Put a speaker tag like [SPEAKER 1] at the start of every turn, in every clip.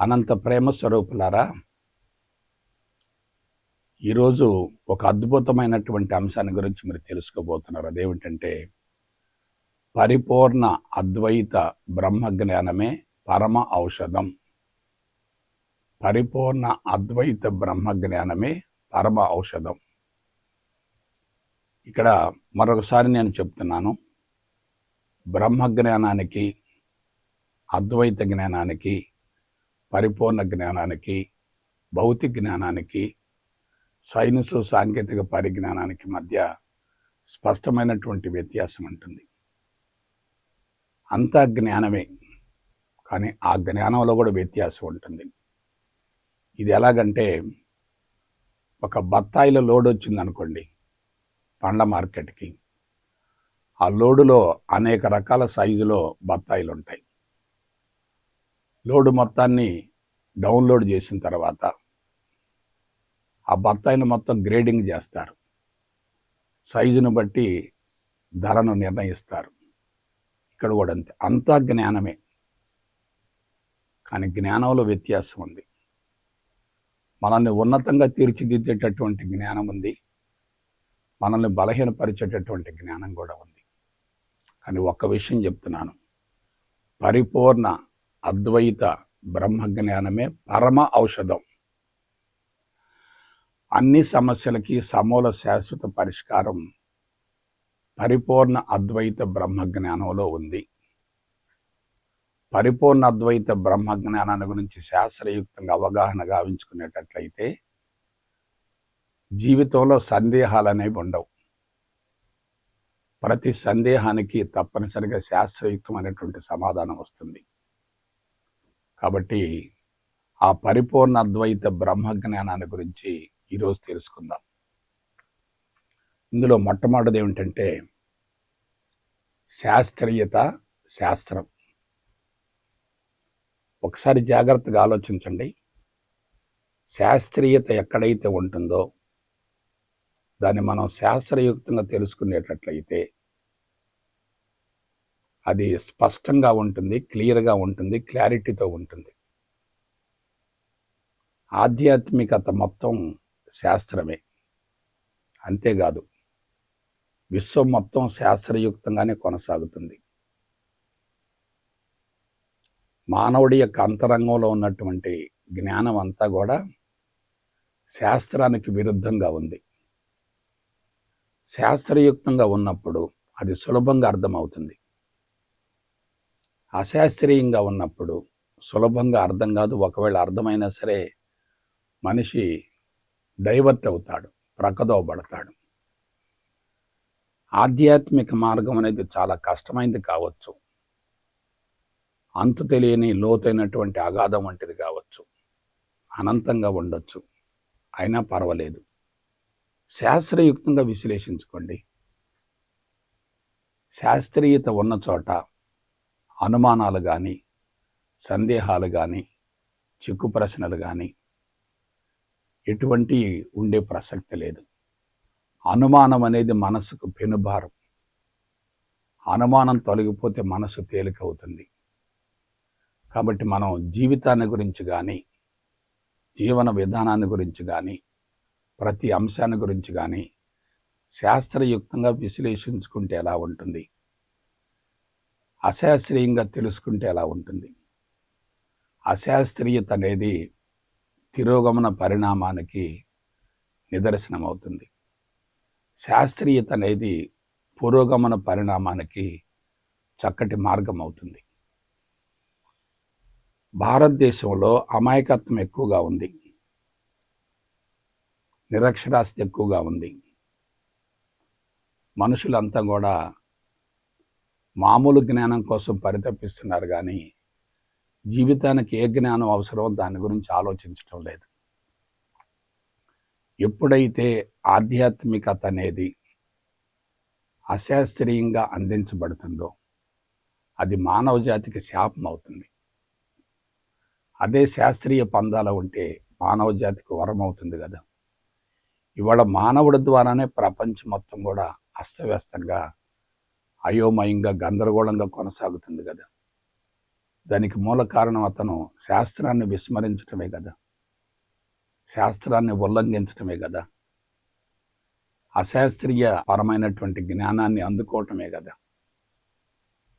[SPEAKER 1] అనంత ప్రేమ స్వరూపులారా ఈరోజు ఒక అద్భుతమైనటువంటి అంశాన్ని గురించి మీరు తెలుసుకోబోతున్నారు. అదేమిటంటే పరిపూర్ణ అద్వైత బ్రహ్మ జ్ఞానమే పరమ ఔషధం. పరిపూర్ణ అద్వైత బ్రహ్మ జ్ఞానమే పరమ ఔషధం. ఇక్కడ మరొకసారి నేను చెప్తున్నాను బ్రహ్మ జ్ఞానానికి అద్వైత జ్ఞానానికి పరిపూర్ణ జ్ఞానానికి భౌతిక జ్ఞానానికి సైన్స్ సాంకేతిక పరిజ్ఞానానికి మధ్య స్పష్టమైనటువంటి వ్యత్యాసం ఉంటుంది. అంతా జ్ఞానమే కానీ ఆ జ్ఞానంలో కూడా వ్యత్యాసం ఉంటుంది. ఇది ఎలాగంటే ఒక బత్తాయిలో లోడ్ వచ్చింది అనుకోండి పండ్ల మార్కెట్కి. ఆ లోడులో అనేక రకాల సైజులో బత్తాయిలు ఉంటాయి లోడు మొత్తాన్ని డౌన్లోడ్ చేసిన తర్వాత ఆ బత్తాయిని మొత్తం గ్రేడింగ్ చేస్తారు. సైజును బట్టి ధరను నిర్ణయిస్తారు. ఇక్కడ కూడా అంతే. అంతా జ్ఞానమే. కానీ జ్ఞానంలో వ్యత్యాసం ఉంది. మనల్ని ఉన్నతంగా తీర్చిదిద్దేటటువంటి జ్ఞానం ఉంది. మనల్ని బలహీనపరిచేటటువంటి జ్ఞానం కూడా ఉంది. కానీ ఒక్క విషయం చెప్తున్నాను. పరిపూర్ణ అద్వైత బ్రహ్మ జ్ఞానమే పరమ ఔషధం. అన్ని సమస్యలకి సమూల శాశ్వత పరిష్కారం పరిపూర్ణ అద్వైత బ్రహ్మ జ్ఞానంలో ఉంది. పరిపూర్ణ అద్వైత బ్రహ్మజ్ఞానాన్ని గురించి శాస్త్రయుక్తంగా అవగాహన గావించుకునేటట్లయితే జీవితంలో సందేహాలు అనేవి ఉండవు. ప్రతి సందేహానికి తప్పనిసరిగా శాస్త్రయుక్తమైనటువంటి సమాధానం వస్తుంది. కాబట్టి ఆ పరిపూర్ణ అద్వైత బ్రహ్మ జ్ఞానాన్ని గురించి ఈరోజు తెలుసుకుందాం. ఇందులో మొట్టమొదటిది ఏమిటంటే శాస్త్రీయత శాస్త్రం. ఒకసారి జాగ్రత్తగా ఆలోచించండి. శాస్త్రీయత ఎక్కడైతే ఉంటుందో దాన్ని మనం శాస్త్రయుక్తంగా తెలుసుకునేటట్లయితే అది స్పష్టంగా ఉంటుంది క్లియర్గా ఉంటుంది క్లారిటీతో ఉంటుంది. ఆధ్యాత్మికత మొత్తం శాస్త్రమే. అంతేకాదు విశ్వం మొత్తం శాస్త్రయుక్తంగానే కొనసాగుతుంది. మానవుడి యొక్క అంతరంగంలో ఉన్నటువంటి జ్ఞానం అంతా కూడా శాస్త్రానికి విరుద్ధంగా ఉంది. శాస్త్రయుక్తంగా ఉన్నప్పుడు అది సులభంగా అర్థమవుతుంది. అశాస్త్రీయంగా ఉన్నప్పుడు సులభంగా అర్థం కాదు. ఒకవేళ అర్థమైనా సరే మనిషి డైవర్ట్ అవుతాడు ప్రకదోబడతాడు. ఆధ్యాత్మిక మార్గం అనేది చాలా కష్టమైనది కావచ్చు. అంతు తెలియని లోతైనటువంటి అగాధం వంటిది కావచ్చు. అనంతంగా ఉండొచ్చు. అయినా పర్వాలేదు. శాస్త్రయుక్తంగా విశ్లేషించుకోండి. శాస్త్రీయత ఉన్న చోట అనుమానాలు కానీ సందేహాలు కానీ చిక్కు ప్రశ్నలు కానీ ఎటువంటి ఉండే ప్రసక్తి లేదు. అనుమానం అనేది మనసుకు పెనుభారం. అనుమానం తొలగిపోతే మనసు తేలికవుతుంది కాబట్టి మనం జీవితాన్ని గురించి కానీ జీవన విధానాన్ని గురించి కానీ ప్రతి అంశాన్ని గురించి కానీ శాస్త్రయుక్తంగా విశ్లేషించుకుంటే ఎలా ఉంటుంది? అశాస్త్రీయంగా తెలుసుకుంటే ఎలా ఉంటుంది? అశాస్త్రీయత అనేది తిరోగమన పరిణామానికి నిదర్శనం అవుతుంది శాస్త్రీయత అనేది పురోగమన పరిణామానికి చక్కటి మార్గం అవుతుంది భారతదేశంలో అమాయకత్వం ఎక్కువగా ఉంది. నిరక్షరాస్యత ఎక్కువగా ఉంది. మనుషులంతా కూడా మామూలు జ్ఞానం కోసం పరితపిస్తున్నారు కానీ జీవితానికి ఏ జ్ఞానం అవసరమో దాని గురించి ఆలోచించడం లేదు. ఎప్పుడైతే ఆధ్యాత్మికత అనేది అశాస్త్రీయంగా అందించబడుతుందో అది మానవ జాతికి శాపం అవుతుంది. అదే శాస్త్రీయ పందాల ఉంటే మానవ జాతికి వరం అవుతుంది కదా. ఇవాళ మానవుడి ద్వారానే ప్రపంచం మొత్తం కూడా అస్తవ్యస్తంగా అయోమయంగా గందరగోళంగా కొనసాగుతుంది కదా. దానికి మూల కారణం అతను శాస్త్రాన్ని విస్మరించటమే కదా. శాస్త్రాన్ని ఉల్లంఘించటమే కదా. అశాస్త్రీయ పరమైనటువంటి జ్ఞానాన్ని అందుకోవటమే కదా.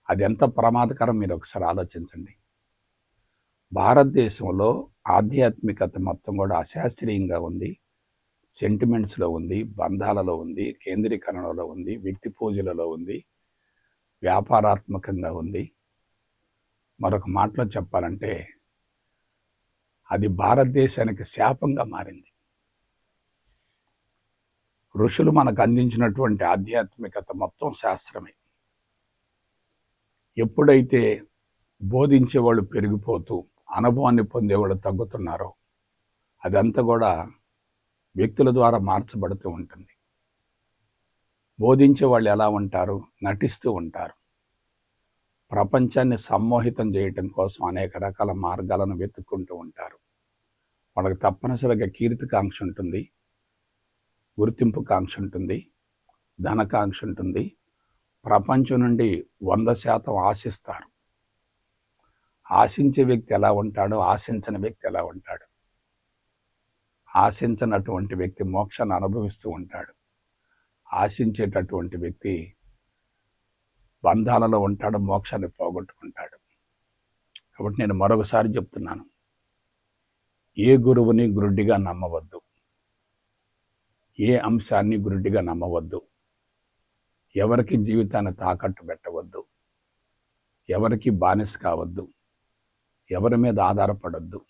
[SPEAKER 1] అది ఎంత ప్రమాదకరం మీరు ఒకసారి ఆలోచించండి. భారతదేశంలో ఆధ్యాత్మికత మొత్తం కూడా అశాస్త్రీయంగా ఉంది. సెంటిమెంట్స్లో ఉంది బంధాలలో ఉంది కేంద్రీకరణలో ఉంది వ్యక్తి పూజలలో ఉంది. వ్యాపారాత్మకంగా ఉంది. మరొక మాటలో చెప్పాలంటే అది భారతదేశానికి శాపంగా మారింది. ఋషులు మనకు అందించినటువంటి ఆధ్యాత్మికత మొత్తం శాస్త్రమే. ఎప్పుడైతే బోధించేవాళ్ళు పెరిగిపోతూ అనుభవాన్ని పొందేవాళ్ళు తగ్గుతున్నారో అదంతా కూడా వ్యక్తుల ద్వారా మార్చబడుతూ ఉంటుంది. బోధించే వాళ్ళు ఎలా ఉంటారు? నటిస్తూ ఉంటారు. ప్రపంచాన్ని సమ్మోహితం చేయటం కోసం అనేక రకాల మార్గాలను వెతుక్కుంటూ ఉంటారు. వాళ్ళకి తప్పనిసరిగా కీర్తికాంక్ష ఉంటుంది. గుర్తింపు కాంక్ష ఉంటుంది. ధనకాంక్ష ఉంటుంది. ప్రపంచం నుండి వంద శాతం ఆశిస్తారు. ఆశించే వ్యక్తి ఎలా ఉంటాడో ఆశించని వ్యక్తి ఎలా ఉంటాడు? ఆశించినటువంటి వ్యక్తి మోక్షాన్ని అనుభవిస్తూ ఉంటాడు. ఆశించేటటువంటి వ్యక్తి బంధాలలో ఉంటాడు మోక్షాన్ని పోగొట్టుకుంటాడు. కాబట్టి నేను మరొకసారి చెప్తున్నాను. ఏ గురువుని గురుడిగా నమ్మవద్దు. ఏ అంశాన్ని గురుడిగా నమ్మవద్దు. ఎవరికి జీవితాన్ని తాకట్టు పెట్టవద్దు. ఎవరికి బానిస కావద్దు. ఎవరి మీద ఆధారపడద్దు.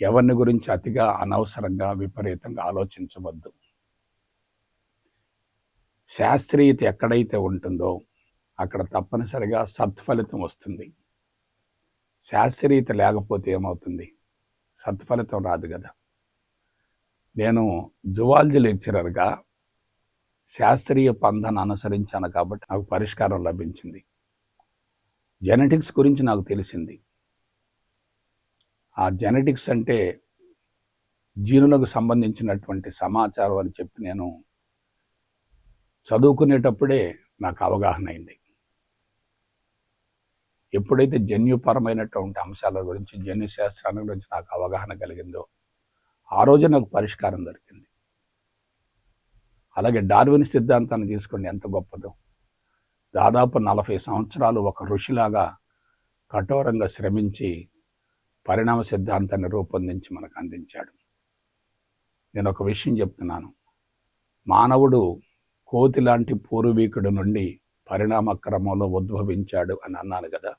[SPEAKER 1] ఎవరిని గురించి అతిగా అనవసరంగా విపరీతంగా ఆలోచించవద్దు. శాస్త్రీయత ఎక్కడైతే ఉంటుందో అక్కడ తప్పనిసరిగా సత్ఫలితం వస్తుంది. శాస్త్రీయత లేకపోతే ఏమవుతుంది? సత్ఫలితం రాదు కదా. నేను జువాలజీ లెక్చరర్గా శాస్త్రీయ పంధాన్ని అనుసరించాను కాబట్టి నాకు పరిష్కారం లభించింది. జెనెటిక్స్ గురించి నాకు తెలిసింది. ఆ జెనెటిక్స్ అంటే జీనులకు సంబంధించినటువంటి సమాచారం అని చెప్పి నేను చదువుకునేటప్పుడే నాకు అవగాహన అయింది. ఎప్పుడైతే జన్యుపరమైనటువంటి అంశాల గురించి జన్యు శాస్త్రాల గురించి నాకు అవగాహన కలిగిందో ఆ రోజు నాకు పరిష్కారం దొరికింది. అలాగే డార్విన్ సిద్ధాంతాన్ని తీసుకోండి ఎంత గొప్పదో. దాదాపు నలభై సంవత్సరాలు ఒక ఋషిలాగా కఠోరంగా శ్రమించి పరిణామ సిద్ధాంతాన్ని రూపొందించి మనకు అందించాడు. నేను ఒక విషయం చెప్తున్నాను. మానవుడు కోతి లాంటి పూర్వీకుడు నుండి పరిణామ క్రమంలో ఉద్భవించాడు అని అన్నాను కదా.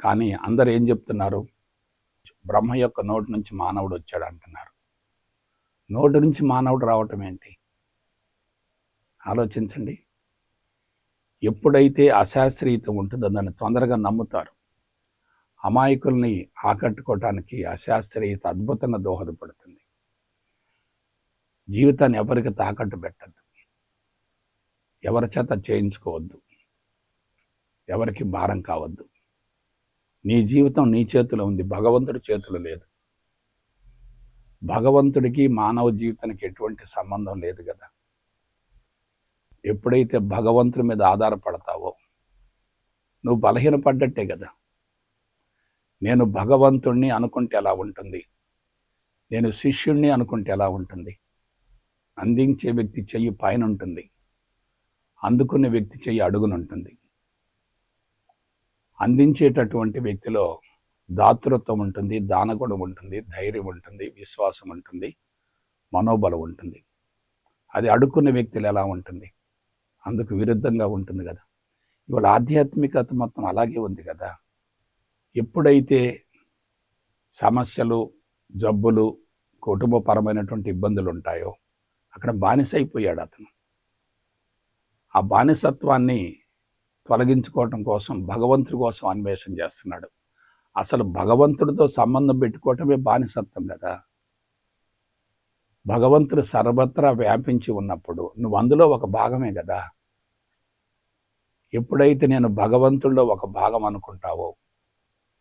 [SPEAKER 1] కానీ అందరు ఏం చెప్తున్నారు? బ్రహ్మ యొక్క నోటి నుంచి మానవుడు వచ్చాడు అంటున్నారు. నోటి నుంచి మానవుడు రావటం ఏంటి? ఆలోచించండి. ఎప్పుడైతే అశాస్త్రీయత ఉంటుందో దాన్ని తొందరగా నమ్ముతారు. అమాయకుల్ని ఆకట్టుకోవటానికి అశాస్త్రీయత అద్భుతంగా దోహదపడుతుంది. జీవితాన్ని ఎవరికి తాకట్టు పెట్టద్దు. ఎవరి చేత చేయించుకోవద్దు. ఎవరికి భారం కావద్దు. నీ జీవితం నీ చేతిలో ఉంది. భగవంతుడి చేతిలో లేదు. భగవంతుడికి మానవ జీవితానికి ఎటువంటి సంబంధం లేదు కదా. ఎప్పుడైతే భగవంతుడి మీద ఆధారపడతావో నువ్వు బలహీనపడ్డట్టే కదా. నేను భగవంతుణ్ణి అనుకుంటే ఎలా ఉంటుంది? నేను శిష్యుణ్ణి అనుకుంటే ఎలా ఉంటుంది? అందించే వ్యక్తి చెయ్యి పైన ఉంటుంది. అందుకునే వ్యక్తి చెయ్యి అడుగునుంటుంది. అందించేటటువంటి వ్యక్తిలో దాతృత్వం ఉంటుంది దానగుణం ఉంటుంది ధైర్యం ఉంటుంది విశ్వాసం ఉంటుంది మనోబలం ఉంటుంది. అది అడుక్కున్న వ్యక్తులు ఎలా ఉంటుంది? అందుకు విరుద్ధంగా ఉంటుంది కదా. ఇవాళ ఆధ్యాత్మికత మొత్తం అలాగే ఉంది కదా. ఎప్పుడైతే సమస్యలు జబ్బులు కుటుంబపరమైనటువంటి ఇబ్బందులు ఉంటాయో అక్కడ బానిస అయిపోయాడు అతను. ఆ బానిసత్వాన్ని తొలగించుకోవటం కోసం భగవంతుడి కోసం అన్వేషణ చేస్తున్నాడు. అసలు భగవంతుడితో సంబంధం పెట్టుకోవటమే బానిసత్వం కదా. భగవంతుడు సర్వత్రా వ్యాపించి ఉన్నప్పుడు నువ్వు అందులో ఒక భాగమే కదా. ఎప్పుడైతే నేను భగవంతుడిలో ఒక భాగం అనుకుంటావో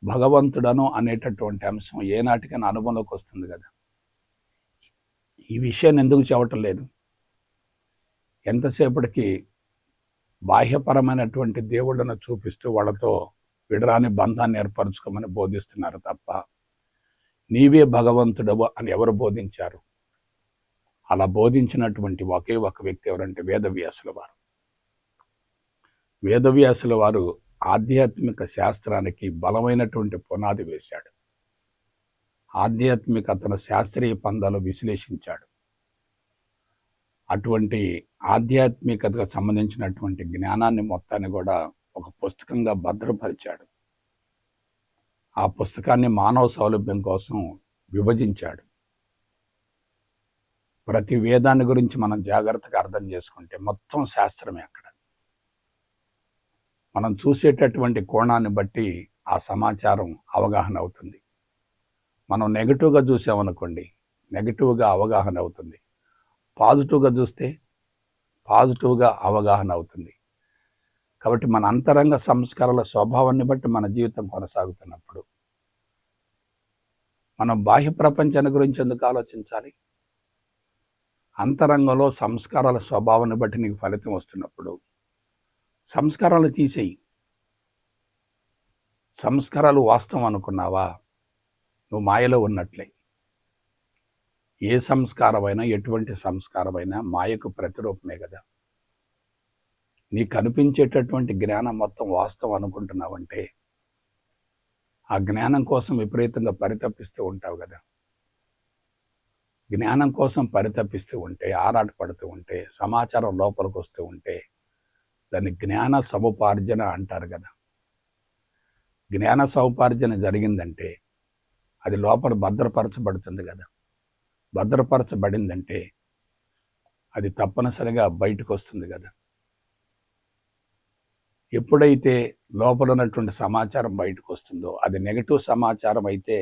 [SPEAKER 1] భగవంతుడను అనేటటువంటి అంశం ఏనాటికైనా అనుభవంలోకి వస్తుంది కదా. ఈ విషయాన్ని ఎందుకు చెప్పటం లేదు? ఎంతసేపటికి బాహ్యపరమైనటువంటి దేవుళ్ళను చూపిస్తూ వాళ్ళతో విడరాని బంధాన్ని ఏర్పరచుకోమని బోధిస్తున్నారు తప్ప నీవే భగవంతుడవు అని ఎవరు బోధించారు? అలా బోధించినటువంటి ఒకే ఒక వ్యక్తి ఎవరంటే వేదవ్యాసుల వారు. వేదవ్యాసుల వారు ఆధ్యాత్మిక శాస్త్రానికి బలమైనటువంటి పునాది వేశాడు. ఆధ్యాత్మికతను శాస్త్రీయ పందాలు విశ్లేషించాడు. అటువంటి ఆధ్యాత్మికతకు సంబంధించినటువంటి జ్ఞానాన్ని మొత్తాన్ని కూడా ఒక పుస్తకంగా భద్రపరిచాడు. ఆ పుస్తకాన్ని మానవ సౌలభ్యం కోసం విభజించాడు. ప్రతి వేదాన్ని గురించి మనం జాగ్రత్తగా అర్థం చేసుకుంటే మొత్తం శాస్త్రమే అక్కడ. మనం చూసేటటువంటి కోణాన్ని బట్టి ఆ సమాచారం అవగాహన అవుతుంది. మనం నెగిటివ్గా చూసామనుకోండి నెగిటివ్గా అవగాహన అవుతుంది. పాజిటివ్గా చూస్తే పాజిటివ్గా అవగాహన అవుతుంది. కాబట్టి మన అంతరంగ సంస్కారాల స్వభావాన్ని బట్టి మన జీవితం కొనసాగుతున్నప్పుడు. మనం బాహ్య ప్రపంచాన్ని గురించి ఎందుకు ఆలోచించాలి? అంతరంగంలో సంస్కారాల స్వభావాన్ని బట్టి నీకు ఫలితం వస్తున్నప్పుడు సంస్కారాలు తీసేయి. సంస్కారాలు వాస్తవం అనుకున్నావా? నువ్వు మాయలో ఉన్నట్లే. ఏ సంస్కారమైనా ఎటువంటి సంస్కారమైనా మాయకు ప్రతిరూపమే కదా. నీకు కనిపించేటటువంటి జ్ఞానం మొత్తం వాస్తవం అనుకుంటున్నావంటే ఆ జ్ఞానం కోసం విపరీతంగా పరితపిస్తూ ఉంటావు కదా. జ్ఞానం కోసం పరితపిస్తూ ఉంటే ఆరాట పడుతూ ఉంటే సమాచారం లోపలికి వస్తూ ఉంటే దాన్ని జ్ఞాన సముపార్జన అంటారు కదా. జ్ఞాన సముపార్జన జరిగిందంటే అది లోపల భద్రపరచబడుతుంది కదా. భద్రపరచబడిందంటే అది తప్పనిసరిగా బయటకు వస్తుంది కదా. ఎప్పుడైతే లోపల ఉన్నటువంటి సమాచారం బయటకు వస్తుందో అది నెగటివ్ సమాచారం అయితే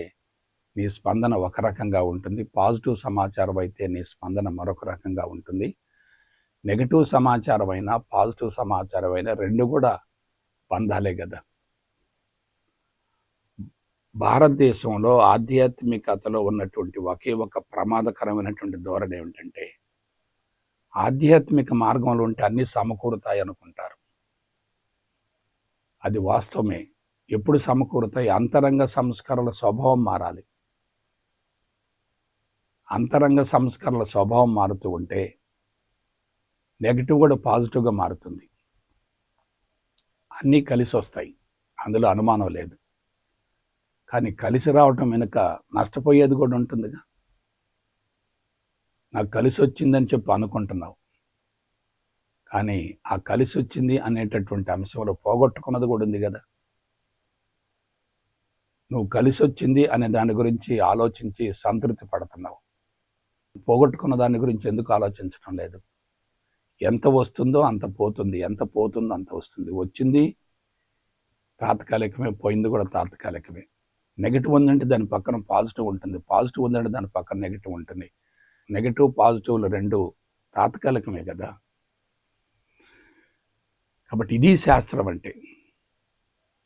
[SPEAKER 1] నీ స్పందన ఒక రకంగా ఉంటుంది పాజిటివ్ సమాచారం అయితే నీ స్పందన మరొక రకంగా ఉంటుంది. నెగటివ్ సమాచారం అయినా పాజిటివ్ సమాచారం అయినా రెండు కూడా బంధాలే కదా. భారతదేశంలో ఆధ్యాత్మికతలో ఉన్నటువంటి ఒకే ఒక ప్రమాదకరమైనటువంటి ధోరణి ఏమిటంటే ఆధ్యాత్మిక మార్గంలో ఉంటే అన్నీ సమకూరుతాయి అనుకుంటారు. అది వాస్తవమే. ఎప్పుడు సమకూరుతాయి? అంతరంగ సంస్కరణల స్వభావం మారాలి. అంతరంగ సంస్కరణల స్వభావం మారుతూ ఉంటే నెగిటివ్ కూడా పాజిటివ్గా మారుతుంది. అన్నీ కలిసి వస్తాయి అందులో అనుమానం లేదు. కానీ కలిసి రావటం వెనుక నష్టపోయేది కూడా ఉంటుందిగా. నాకు కలిసి వచ్చిందని చెప్పి అనుకుంటున్నావు. కానీ ఆ కలిసి వచ్చింది అనేటటువంటి అంశంలో పోగొట్టుకున్నది కూడా ఉంది కదా. నువ్వు కలిసి వచ్చింది అనే దాని గురించి ఆలోచించి సంతృప్తి పడుతున్నావు. పోగొట్టుకున్న దాని గురించి ఎందుకు ఆలోచించడం లేదు? ఎంత వస్తుందో అంత పోతుంది. ఎంత పోతుందో అంత వస్తుంది. వచ్చింది తాత్కాలికమే పోయింది కూడా తాత్కాలికమే. నెగిటివ్ ఉందంటే దాని పక్కన పాజిటివ్ ఉంటుంది. పాజిటివ్ ఉందంటే దాని పక్కన నెగిటివ్ ఉంటుంది. నెగిటివ్ పాజిటివ్లు రెండు తాత్కాలికమే కదా. కాబట్టి ఇది శాస్త్రం అంటే.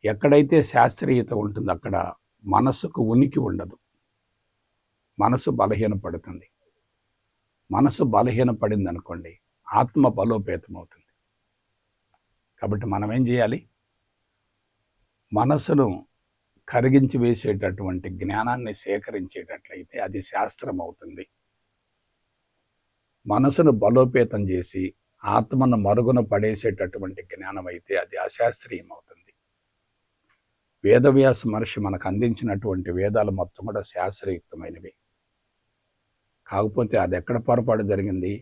[SPEAKER 1] ఎక్కడైతే శాస్త్రీయత ఉంటుందో అక్కడ మనసుకు ఉనికి ఉండదు. మనసు బలహీనపడుతుంది. మనసు బలహీనపడింది అనుకోండి ఆత్మ బలోపేతం అవుతుంది కాబట్టి మనం ఏం చేయాలి? మనసును కరిగించి వేసేటటువంటి జ్ఞానాన్ని సేకరించేటట్లయితే అది శాస్త్రం అవుతుంది మనసును బలోపేతం చేసి ఆత్మను మరుగున పడేసేటటువంటి జ్ఞానం అయితే అది అశాస్త్రీయం అవుతుంది వేదవ్యాస మహర్షి మనకు అందించినటువంటి వేదాలు మొత్తం కూడా శాస్త్రయుక్తమైనవి. కాకపోతే అది ఎక్కడ పొరపాటు జరిగింది?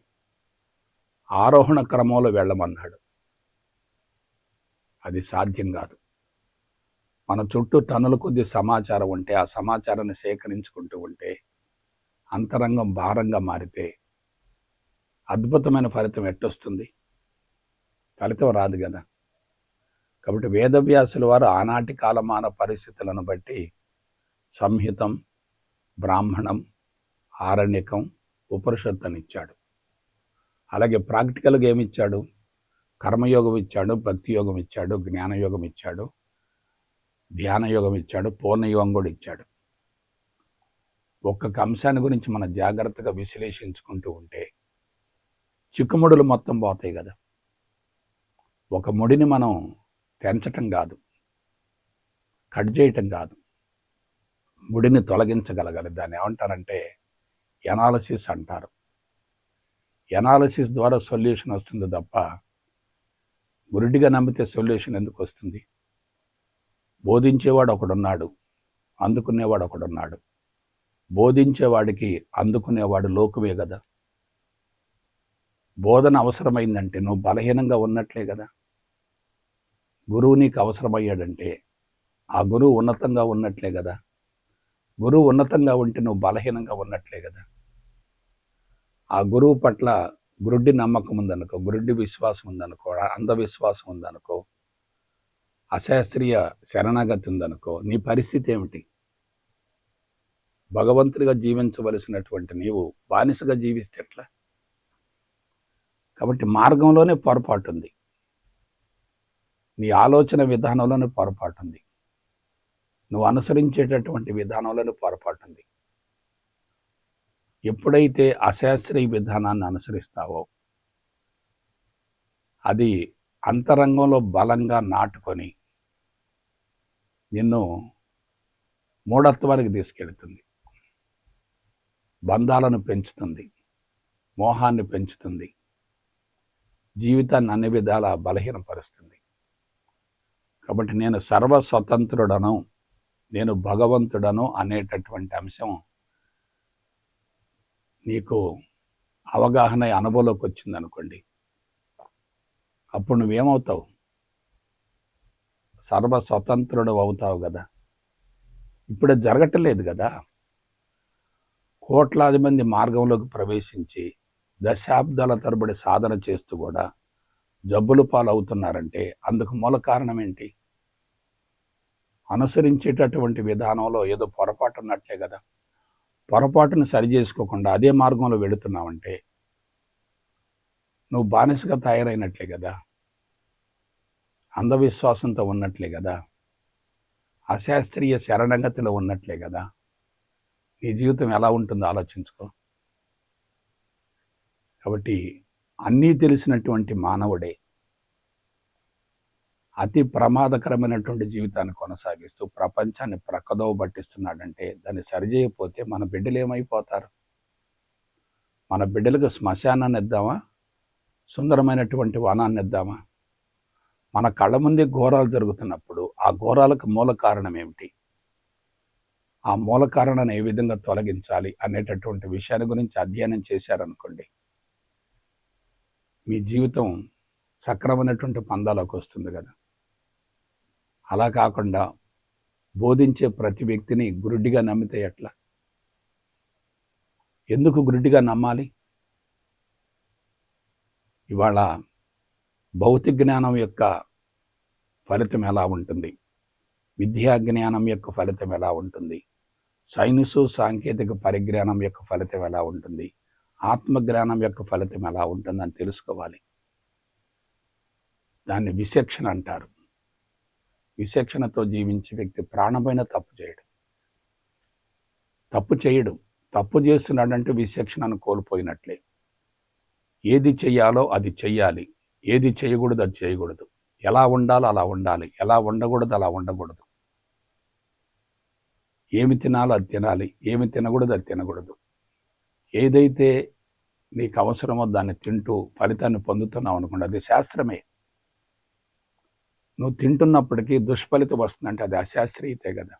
[SPEAKER 1] ఆరోహణ క్రమంలో వెళ్ళమన్నాడు. అది సాధ్యం కాదు. మన చుట్టూ టన్నుల కొద్ది సమాచారం ఉంటే ఆ సమాచారాన్ని సేకరించుకుంటూ ఉంటే అంతరంగం భారంగా మారితే అద్భుతమైన ఫలితం ఎట్టొస్తుంది? ఫలితం రాదు కదా. కాబట్టి వేదవ్యాసుల వారు ఆనాటి కాలమాన పరిస్థితులను బట్టి సంహితం బ్రాహ్మణం ఆరణ్యకం ఉపనిషత్తు ఇచ్చాడు. అలాగే ప్రాక్టికల్గా ఏమిచ్చాడు కర్మయోగం ఇచ్చాడు భక్తి యోగం ఇచ్చాడు జ్ఞానయోగం ఇచ్చాడు. ధ్యానయోగం ఇచ్చాడు పూర్ణయోగం కూడా ఇచ్చాడు. ఒక్కొక్క అంశాన్ని గురించి మనం జాగ్రత్తగా విశ్లేషించుకుంటూ ఉంటే చిక్కుముడులు మొత్తం పోతాయి కదా. ఒక ముడిని మనం తెంచటం కాదు కట్ చేయటం కాదు. ముడిని తొలగించగలగాలి. దాన్ని ఏమంటారంటే ఎనాలసిస్ అంటారు. ఎనాలసిస్ ద్వారా సొల్యూషన్ వస్తుంది తప్ప గురుడిగా నమ్మితే సొల్యూషన్ ఎందుకు వస్తుంది? బోధించేవాడు ఒకడున్నాడు అందుకునేవాడు ఒకడున్నాడు బోధించేవాడికి అందుకునేవాడు లోకువే కదా బోధన అవసరమైందంటే నువ్వు బలహీనంగా ఉన్నట్లే కదా గురువు నీకు అవసరమయ్యాడంటే ఆ గురువు ఉన్నతంగా ఉన్నట్లే కదా గురువు ఉన్నతంగా ఉంటే నువ్వు బలహీనంగా ఉన్నట్లే కదా ఆ గురువు పట్ల గురుడ్డి నమ్మకం ఉందనుకో గురుడ్డి విశ్వాసం ఉందనుకో అంధవిశ్వాసం ఉందనుకో అశాస్త్రీయ శరణాగతి ఉందనుకో నీ పరిస్థితి ఏమిటి? భగవంతుడిగా జీవించవలసినటువంటి నీవు బానిసగా జీవిస్తే ఎట్లా? కాబట్టి మార్గంలోనే పొరపాటు ఉంది నీ ఆలోచన విధానంలోనే పొరపాటు ఉంది నువ్వు అనుసరించేటటువంటి విధానంలోనే పొరపాటు ఉంది ఎప్పుడైతే అశాస్త్రీయ విధానాన్ని అనుసరిస్తావో అది అంతరంగంలో బలంగా నాటుకొని నిన్ను మూఢత్వానికి తీసుకెళ్తుంది. బంధాలను పెంచుతుంది. మోహాన్ని పెంచుతుంది. జీవితాన్ని అన్ని విధాల బలహీనపరుస్తుంది. కాబట్టి నేను సర్వస్వతంత్రుడను నేను భగవంతుడను అనేటటువంటి అంశం నీకు అవగాహన అనుభవంలోకి వచ్చింది అనుకోండి అప్పుడు నువ్వేమవుతావు? సర్వ స్వతంత్రుడు అవుతావు కదా. ఇప్పుడు జరగటలేదు కదా. కోట్లాది మంది మార్గంలోకి ప్రవేశించి దశాబ్దాల తరబడి సాధన చేస్తూ కూడా జబ్బులు పాలవుతున్నారంటే అందుకు మూల కారణం ఏంటి? అనుసరించేటటువంటి విధానంలో ఏదో పొరపాటు ఉన్నట్లే కదా. పొరపాటును సరి చేసుకోకుండా అదే మార్గంలో వెళుతున్నావంటే నువ్వు బానిసగా తయారైనట్లే కదా. అంధవిశ్వాసంతో ఉన్నట్లే కదా. అశాస్త్రీయ శరణగతిలో ఉన్నట్లే కదా. నీ జీవితం ఎలా ఉంటుందో ఆలోచించుకో. కాబట్టి అన్నీ తెలిసినటువంటి మానవుడే అతి ప్రమాదకరమైనటువంటి జీవితాన్ని కొనసాగిస్తూ ప్రపంచాన్ని ప్రక్కదోవ పట్టిస్తున్నాడంటే దాన్ని సరిచేయకపోతే మన బిడ్డలు ఏమైపోతారు? మన బిడ్డలకు శ్మశానాన్ని ఇద్దామా? సుందరమైనటువంటి వనాన్ని ఇద్దామా? మన కళ్ళ ముందే ఘోరాలు జరుగుతున్నప్పుడు ఆ ఘోరాలకు మూల కారణం ఏమిటి? ఆ మూల కారణాన్ని ఏ విధంగా తొలగించాలి అనేటటువంటి విషయాన్ని గురించి అధ్యయనం చేశారనుకోండి మీ జీవితం సక్రమైనటువంటి పందాలకు వస్తుంది కదా. అలా కాకుండా బోధించే ప్రతి వ్యక్తిని గురుడిగా నమ్మితే ఎట్లా? ఎందుకు గురుడిగా నమ్మాలి? ఇవాళ భౌతిక జ్ఞానం యొక్క ఫలితం ఎలా ఉంటుంది? విద్యా జ్ఞానం యొక్క ఫలితం ఎలా ఉంటుంది? సైన్సు సాంకేతిక పరిజ్ఞానం యొక్క ఫలితం ఎలా ఉంటుంది? ఆత్మజ్ఞానం యొక్క ఫలితం ఎలా ఉంటుందని తెలుసుకోవాలి. దాన్ని విశక్షణ అంటారు. విశక్షణతో జీవించే వ్యక్తి ప్రాణమైన తప్పు చేయడు. తప్పు చేయడు. తప్పు చేస్తున్నాడంటే విశక్షణను కోల్పోయినట్లే. ఏది చెయ్యాలో అది చెయ్యాలి. ఏది చేయకూడదు అది చేయకూడదు. ఎలా ఉండాలో అలా ఉండాలి. ఎలా ఉండకూడదు అలా ఉండకూడదు. ఏమి తినాలో అది తినాలి. ఏమి తినకూడదు అది తినకూడదు. ఏదైతే నీకు అవసరమో దాన్ని తింటూ ఫలితాన్ని పొందుతున్నావు అనుకోండి అది శాస్త్రమే. నువ్వు తింటున్నప్పటికీ దుష్ఫలితం వస్తుందంటే అది అశాస్త్రీయతే కదా.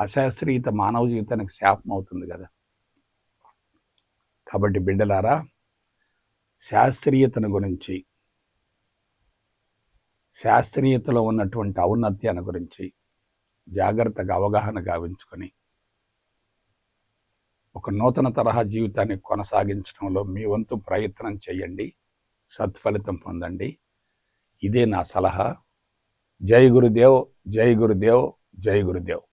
[SPEAKER 1] అశాస్త్రీయత మానవ జీవితానికి శాపం అవుతుంది కదా. కాబట్టి బిడ్డలారా శాస్త్రీయతను గురించి శాస్త్రీయతలో ఉన్నటువంటి ఔన్నత్యాన్ని గురించి జాగ్రత్తగా అవగాహన గావించుకొని ఒక నూతన తరహా జీవితాన్ని కొనసాగించడంలో మీ వంతు ప్రయత్నం చేయండి సత్ఫలితం పొందండి. ఇదే నా సలహా. జై గురుదేవ్ జై గురుదేవ్ జై గురుదేవ్.